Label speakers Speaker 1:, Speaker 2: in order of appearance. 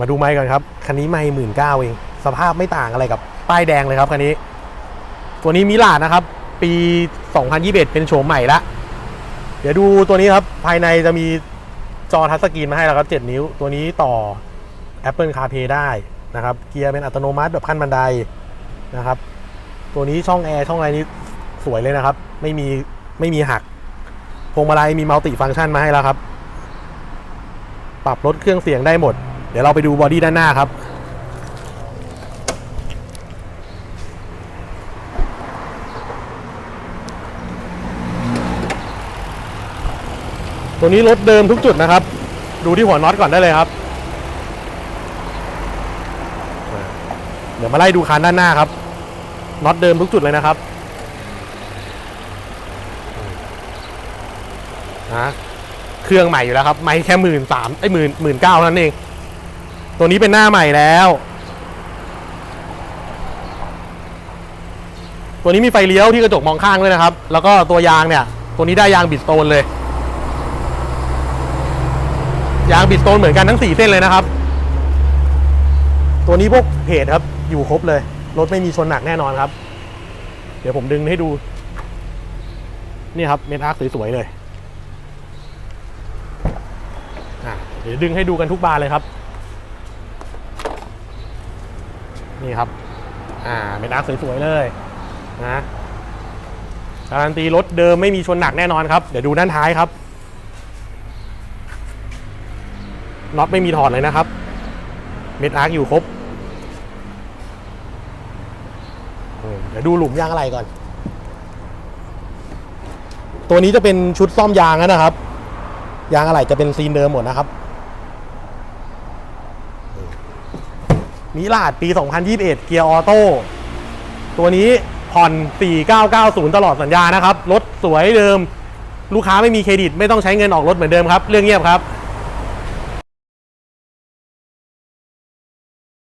Speaker 1: มาดูไม้กันครับ คันนี้ไม่หมื่นเก้าเอง สภาพไม่ต่างอะไรกับ ป้ายแดงเลยครับคันนี้ ตัวนี้มิลาดนะครับ ปี 2021 เป็นโฉมใหม่ละ เดี๋ยวดูตัวนี้ครับ ภายในจะมีจอทัชสกรีนมาให้แล้วครับ 7 นิ้ว ตัวนี้ต่อ Apple CarPlay ได้นะครับ เกียร์เป็นอัตโนมัติแบบขั้นบันไดนะครับ ตัวนี้ช่องแอร์ช่องอะไรนี้สวยเลยนะครับ ไม่มีไม่มีหัก พวงมาลัยมีมัลติฟังก์ชันมาให้แล้วครับ ปรับลดเครื่องเสียงได้หมด ดี๋ยวเราไปดูบอดี้ด้านหน้าครับ ตัวนี้รถเดิมทุกจุดนะครับ ดูที่หัวน็อตก่อนได้เลยครับ เดี๋ยวมาไล่ดูคันด้านหน้าครับน็อตเดิมทุกจุดเลยนะครับนะเครื่องใหม่อยู่แล้วครับ ไม่แค่หมื่นสามไอ้หมื่นหมื่นเก้านั้นเอง ตัวนี้เป็นหน้าใหม่แล้ว ตัวนี้มีไฟเลี้ยวที่กระจกมองข้างด้วยนะครับ แล้วก็ตัวยางเนี่ย ตัวนี้ได้ยางบิดสโตนเลย ยางบิดสโตนเหมือนกันทั้งสี่เส้นเลยนะครับ ตัวนี้พวกเพจครับ อยู่ครบเลย รถไม่มีชนหนักแน่นอนครับ เดี๋ยวผมดึงให้ดู นี่ครับเมทอาร์คสวยๆเลยอะเดี๋ยวดึงให้ดูกันทุกบานเลยครับ นี่ครับ อ่าเมทอาร์คสวยๆเลยนะการันตีรถเดิมไม่มีชนหนักแน่นอนครับ เดี๋ยวดูด้านท้ายครับน็อตไม่มีถอดเลยนะครับ เม็ดอาร์คอยู่ครบเดี๋ยวดูหลุมยางอะไรก่อน ตัวนี้จะเป็นชุดซ่อมยางนะครับ ยางอะไรจะเป็นซีนเดิมหมดนะครับ มิลาดปี 2021 เกียร์ออโต้ตัวนี้ผ่อน 4990 ตลอดสัญญานะครับ รถสวยเดิม ลูกค้าไม่มีเครดิต ไม่ต้องใช้เงินออกรถเหมือนเดิมครับ เรื่องเงียบครับ